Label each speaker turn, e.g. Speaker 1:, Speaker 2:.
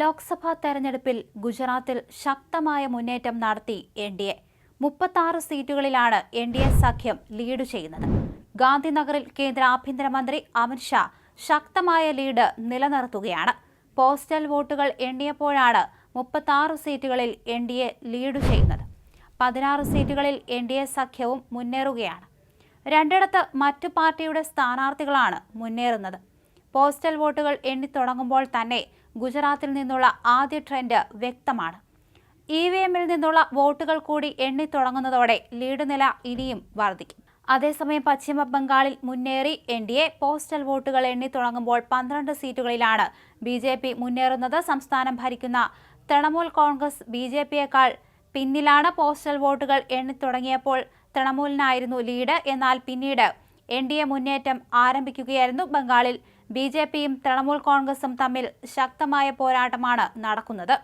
Speaker 1: ലോക്സഭാ തെരഞ്ഞെടുപ്പിൽ ഗുജറാത്തിൽ ശക്തമായ മുന്നേറ്റം നടത്തി എൻ ഡി എ. മുപ്പത്താറ് സീറ്റുകളിലാണ് എൻ ഡി എ സഖ്യം ലീഡ് ചെയ്യുന്നത്. ഗാന്ധിനഗറിൽ കേന്ദ്ര ആഭ്യന്തരമന്ത്രി അമിത്ഷാ ശക്തമായ ലീഡ് നിലനിർത്തുകയാണ്. പോസ്റ്റൽ വോട്ടുകൾ എണ്ണിയപ്പോഴാണ് മുപ്പത്താറ് സീറ്റുകളിൽ എൻ ഡി എ ലീഡ് ചെയ്യുന്നത്. പതിനാറ് സീറ്റുകളിൽ എൻ ഡി എ സഖ്യവും മുന്നേറുകയാണ്. രണ്ടിടത്ത് മറ്റു പാർട്ടിയുടെ സ്ഥാനാർത്ഥികളാണ് മുന്നേറുന്നത്. പോസ്റ്റൽ വോട്ടുകൾ എണ്ണിത്തുടങ്ങുമ്പോൾ തന്നെ ഗുജറാത്തിൽ നിന്നുള്ള ആദ്യ ട്രെൻഡ് വ്യക്തമാണ്. ഇ വി എമ്മിൽ നിന്നുള്ള വോട്ടുകൾ കൂടി എണ്ണിത്തുടങ്ങുന്നതോടെ ലീഡ് നില ഇനിയും വർദ്ധിക്കും അതേസമയം പശ്ചിമ ബംഗാളിൽ മുന്നേറി എൻ ഡി എ പോസ്റ്റൽ വോട്ടുകൾ എണ്ണിത്തുടങ്ങുമ്പോൾ പന്ത്രണ്ട് സീറ്റുകളിലാണ് ബി ജെ പി മുന്നേറുന്നത്. സംസ്ഥാനം ഭരിക്കുന്ന തൃണമൂൽ കോൺഗ്രസ് ബി ജെ പിയേക്കാൾ പിന്നിലാണ് പോസ്റ്റൽ വോട്ടുകൾ എണ്ണിത്തുടങ്ങിയപ്പോൾ തൃണമൂലിനായിരുന്നു ലീഡ്. എന്നാൽ പിന്നീട് എൻ ഡി എ മുന്നേറ്റം ആരംഭിക്കുകയായിരുന്നു ബംഗാളിൽ. ബി ജെ പിയും തൃണമൂൽ കോൺഗ്രസും തമ്മിൽ ശക്തമായ പോരാട്ടമാണ് നടക്കുന്നത്.